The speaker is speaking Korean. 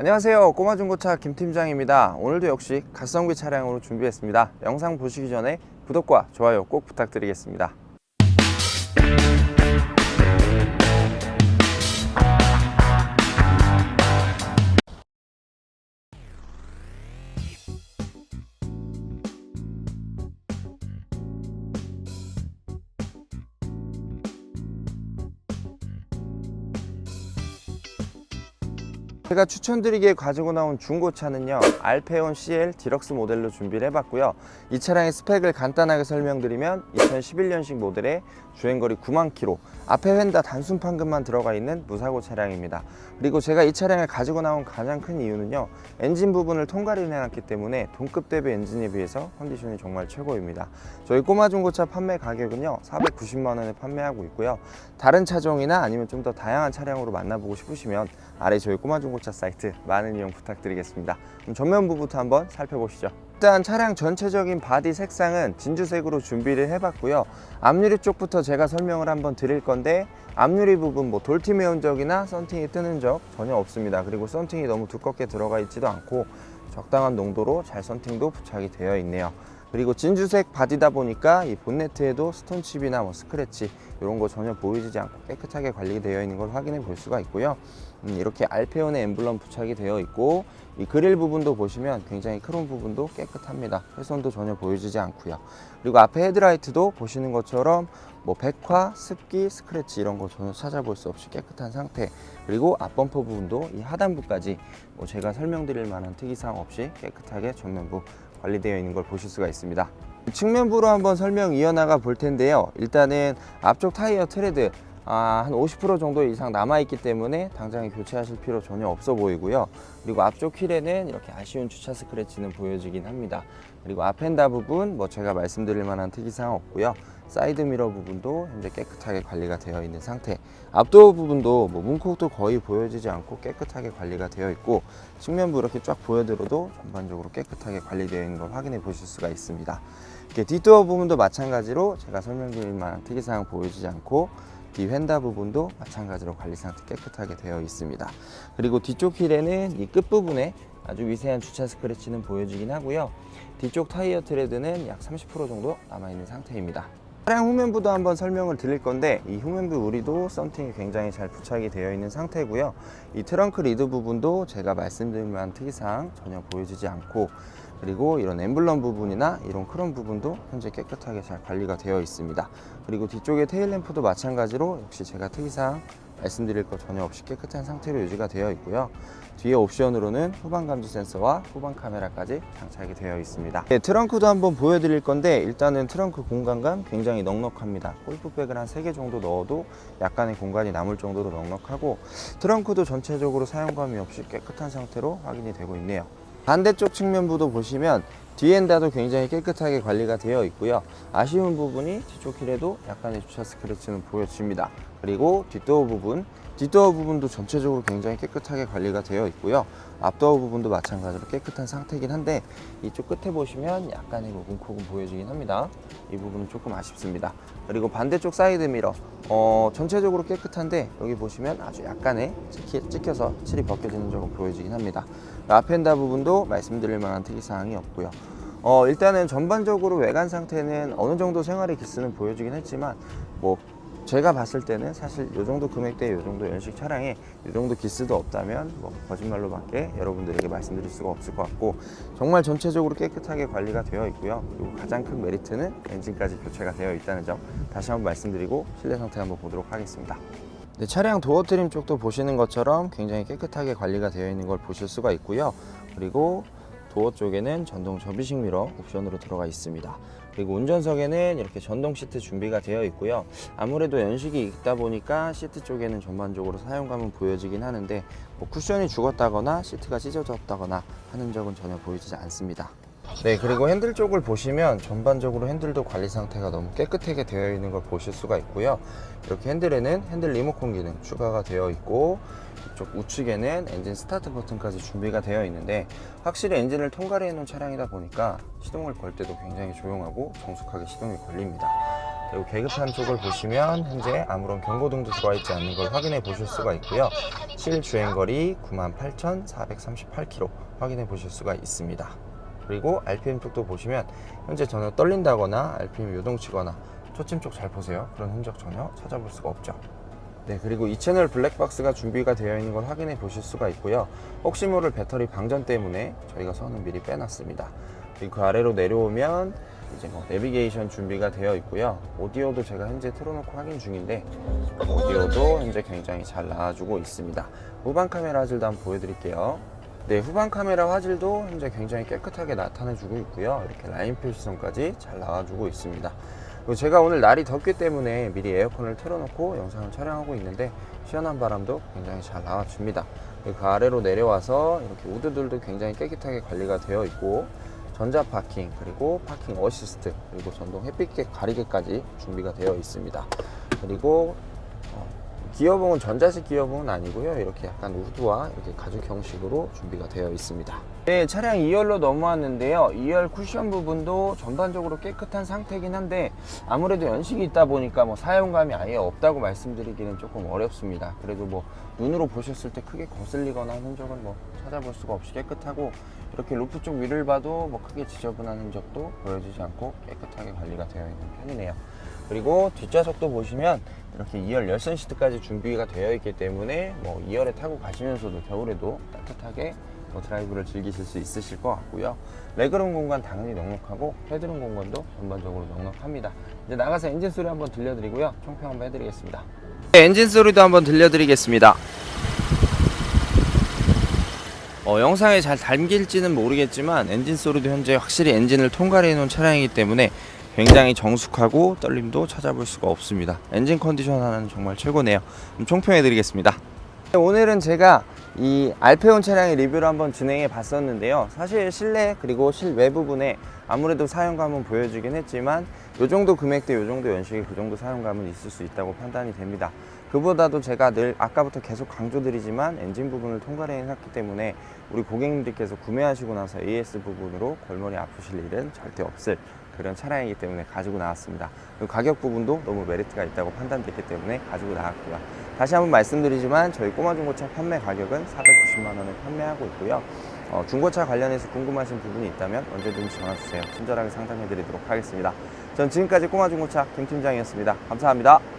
안녕하세요. 꼬마중고차 김팀장입니다. 오늘도 역시 갓성비 차량으로 준비했습니다. 영상 보시기 전에 구독과 좋아요 꼭 부탁드리겠습니다 제가 추천드리기에 가지고 나온 중고차는요 알페온 CL 디럭스 모델로 준비를 해봤고요. 이 차량의 스펙을 간단하게 설명드리면 2011년식 모델의 주행거리 9만 킬로 앞에 휀다 단순 판금만 들어가 있는 무사고 차량입니다 그리고 제가 이 차량을 가지고 나온 가장 큰 이유는요 엔진 부분을 통과를 해놨기 때문에 동급 대비 엔진에 비해서 컨디션이 정말 최고입니다 저희 꼬마 중고차 판매 가격은요 490만 원에 판매하고 있고요 다른 차종이나 아니면 좀 더 다양한 차량으로 만나보고 싶으시면 아래 저희 꼬마 중고차 사이트 많은 이용 부탁드리겠습니다. 그럼 전면부부터 한번 살펴보시죠. 일단 차량 전체적인 바디 색상은 진주색으로 준비를 해봤고요. 앞유리 쪽부터 제가 설명을 한번 드릴 건데 앞유리 부분 뭐 돌티 매운 적이나 썬팅이 뜨는 적 전혀 없습니다. 그리고 썬팅이 너무 두껍게 들어가 있지도 않고 적당한 농도로 잘 썬팅도 부착이 되어 있네요. 그리고 진주색 바디다 보니까 이 본네트에도 스톤칩이나 뭐 스크래치 이런 거 전혀 보이지 않고 깨끗하게 관리되어 있는 걸 확인해 볼 수가 있고요. 음, 이렇게 알페온의 엠블럼 부착이 되어 있고 이 그릴 부분도 보시면 굉장히 크롬 부분도 깨끗합니다. 훼손도 전혀 보여지지 않고요. 그리고 앞에 헤드라이트도 보시는 것처럼 뭐 백화, 습기, 스크래치 이런 거 전혀 찾아볼 수 없이 깨끗한 상태. 그리고 앞범퍼 부분도 이 하단부까지 뭐 제가 설명드릴 만한 특이사항 없이 깨끗하게 전면부 관리되어 있는 걸 보실 수가 있습니다. 측면부로 한번 설명 이어나가 볼 텐데요. 일단은 앞쪽 타이어 트레드 아, 한 50% 정도 이상 남아있기 때문에 당장에 교체하실 필요 전혀 없어 보이고요. 그리고 앞쪽 휠에는 이렇게 아쉬운 주차 스크래치는 보여지긴 합니다. 그리고 앞엔다 부분 뭐 제가 말씀드릴 만한 특이사항 없고요. 사이드 미러 부분도 현재 깨끗하게 관리가 되어 있는 상태. 앞도어 부분도 뭐 문콕도 거의 보여지지 않고 깨끗하게 관리가 되어 있고 측면부 이렇게 쫙 보여드려도 전반적으로 깨끗하게 관리되어 있는 걸 확인해 보실 수가 있습니다. 이렇게 뒷도어 부분도 마찬가지로 제가 설명드릴 만한 특이사항 보여지지 않고 뒤 휀다 부분도 마찬가지로 관리 상태 깨끗하게 되어 있습니다. 그리고 뒤쪽 휠에는 이 끝부분에 아주 미세한 주차 스크래치는 보여지긴 하고요. 뒤쪽 타이어 트레드는 약 30% 정도 남아있는 상태입니다. 차량 후면부도 한번 설명을 드릴 건데 이 후면부 우리도 썬팅이 굉장히 잘 부착이 되어 있는 상태고요. 이 트렁크 리드 부분도 제가 말씀드릴 만한 특이사항 전혀 보여지지 않고 그리고 이런 엠블럼 부분이나 이런 크롬 부분도 현재 깨끗하게 잘 관리가 되어 있습니다. 그리고 뒤쪽에 테일 램프도 마찬가지로 역시 제가 특이사항 말씀드릴 거 전혀 없이 깨끗한 상태로 유지가 되어 있고요. 뒤에 옵션으로는 후방 감지 센서와 후방 카메라까지 장착이 되어 있습니다. 네, 트렁크도 한번 보여드릴 건데 일단은 트렁크 공간감 굉장히 넉넉합니다. 골프백을 한 3개 정도 넣어도 약간의 공간이 남을 정도로 넉넉하고 트렁크도 전체적으로 사용감이 없이 깨끗한 상태로 확인이 되고 있네요. 반대쪽 측면부도 보시면 뒤엔다도 굉장히 깨끗하게 관리가 되어 있고요. 아쉬운 부분이 뒤쪽 휠에도 약간의 주차 스크래치는 보여집니다. 그리고 뒷도어 부분, 뒷도어 부분도 전체적으로 굉장히 깨끗하게 관리가 되어 있고요. 앞도어 부분도 마찬가지로 깨끗한 상태이긴 한데 이쪽 끝에 보시면 약간의 뭐 문콕은 보여지긴 합니다. 이 부분은 조금 아쉽습니다. 그리고 반대쪽 사이드 미러 어, 전체적으로 깨끗한데 여기 보시면 아주 약간의 찍히, 찍혀서 칠이 벗겨지는 점은 보여지긴 합니다. 앞엔다 부분도 말씀드릴 만한 특이사항이 없고요. 어, 일단은 전반적으로 외관 상태는 어느 정도 생활의 기스는 보여주긴 했지만 뭐 제가 봤을 때는 사실 이 정도 금액대에 이 정도 연식 차량에 이 정도 기스도 없다면 뭐 거짓말로밖에 여러분들에게 말씀드릴 수가 없을 것 같고 정말 전체적으로 깨끗하게 관리가 되어 있고요. 그리고 가장 큰 메리트는 엔진까지 교체가 되어 있다는 점 다시 한번 말씀드리고 실내 상태 한번 보도록 하겠습니다. 네, 차량 도어 트림 쪽도 보시는 것처럼 굉장히 깨끗하게 관리가 되어 있는 걸 보실 수가 있고요. 그리고 도어 쪽에는 전동 접이식 미러 옵션으로 들어가 있습니다. 그리고 운전석에는 이렇게 전동 시트 준비가 되어 있고요. 아무래도 연식이 있다 보니까 시트 쪽에는 전반적으로 사용감은 보여지긴 하는데 뭐 쿠션이 죽었다거나 시트가 찢어졌다거나 하는 적은 전혀 보이지 않습니다. 네, 그리고 핸들 쪽을 보시면 전반적으로 핸들도 관리 상태가 너무 깨끗하게 되어 있는 걸 보실 수가 있고요. 이렇게 핸들에는 핸들 리모컨 기능 추가가 되어 있고 이쪽 우측에는 엔진 스타트 버튼까지 준비가 되어 있는데 확실히 엔진을 통과해 놓은 차량이다 보니까 시동을 걸 때도 굉장히 조용하고 정숙하게 시동이 걸립니다. 그리고 계급판 쪽을 보시면 현재 아무런 경고등도 들어와 있지 않는 걸 확인해 보실 수가 있고요. 실 주행거리 98,438km 확인해 보실 수가 있습니다. 그리고 RPM 쪽도 보시면 현재 전혀 떨린다거나 RPM 요동치거나 초침 쪽 잘 보세요. 그런 흔적 전혀 찾아볼 수가 없죠. 네, 그리고 이 채널 블랙박스가 준비가 되어 있는 걸 확인해 보실 수가 있고요. 혹시 모를 배터리 방전 때문에 저희가 선은 미리 빼놨습니다. 그리고 그 아래로 내려오면 이제 뭐 내비게이션 준비가 되어 있고요. 오디오도 제가 현재 틀어놓고 확인 중인데 오디오도 현재 굉장히 잘 나와주고 있습니다. 후방 카메라 화질도 한번 보여드릴게요. 네, 후방 카메라 화질도 현재 굉장히 깨끗하게 나타내주고 있고요. 이렇게 라인 표시선까지 잘 나와주고 있습니다. 제가 오늘 날이 덥기 때문에 미리 에어컨을 틀어놓고 영상을 촬영하고 있는데 시원한 바람도 굉장히 잘 나와줍니다. 그 아래로 내려와서 이렇게 우드들도 굉장히 깨끗하게 관리가 되어 있고 전자 파킹 그리고 파킹 어시스트 그리고 전동 햇빛 가리개까지 준비가 되어 있습니다. 그리고 어, 기어봉은 전자식 기어봉은 아니고요. 이렇게 약간 우드와 이렇게 가죽 형식으로 준비가 되어 있습니다. 네, 차량 2열로 넘어왔는데요. 2열 쿠션 부분도 전반적으로 깨끗한 상태이긴 한데 아무래도 연식이 있다 보니까 뭐 사용감이 아예 없다고 말씀드리기는 조금 어렵습니다. 그래도 뭐 눈으로 보셨을 때 크게 거슬리거나 한 흔적은 뭐 찾아볼 수가 없이 깨끗하고 이렇게 루프 쪽 위를 봐도 뭐 크게 지저분한 흔적도 보여지지 않고 깨끗하게 관리가 되어 있는 편이네요. 그리고 뒷좌석도 보시면 이렇게 2열 열선 시트까지 준비가 되어 있기 때문에 뭐 2열에 타고 가시면서도 겨울에도 따뜻하게 뭐 드라이브를 즐기실 수 있으실 것 같고요. 레그룸 공간 당연히 넉넉하고 헤드룸 공간도 전반적으로 넉넉합니다. 이제 나가서 엔진 소리 한번 들려드리고요. 총평 한번 해드리겠습니다. 네, 엔진 소리도 한번 들려드리겠습니다. 어, 영상에 잘 담길지는 모르겠지만 엔진 소리도 현재 확실히 엔진을 통과해 놓은 차량이기 때문에 굉장히 정숙하고 떨림도 찾아볼 수가 없습니다. 엔진 컨디션 하나는 정말 최고네요. 총평해 드리겠습니다. 오늘은 제가 이 알페온 차량의 리뷰를 한번 진행해 봤었는데요. 사실 실내 그리고 실외 부분에 아무래도 사용감은 보여주긴 했지만 이 정도 금액대 이 정도 연식에 그 정도 사용감은 있을 수 있다고 판단이 됩니다. 그보다도 제가 늘 아까부터 계속 강조드리지만 엔진 부분을 통과를 해놨기 때문에 우리 고객님들께서 구매하시고 나서 AS 부분으로 골머리 아프실 일은 절대 없을 그런 차량이기 때문에 가지고 나왔습니다. 그리고 가격 부분도 너무 메리트가 있다고 판단됐기 때문에 가지고 나왔고요. 다시 한번 말씀드리지만 저희 꼬마 중고차 판매 가격은 490만 원에 판매하고 있고요. 어, 중고차 관련해서 궁금하신 부분이 있다면 언제든지 전화 주세요. 친절하게 상담해 드리도록 하겠습니다. 전 지금까지 꼬마 중고차 김 팀장이었습니다. 감사합니다.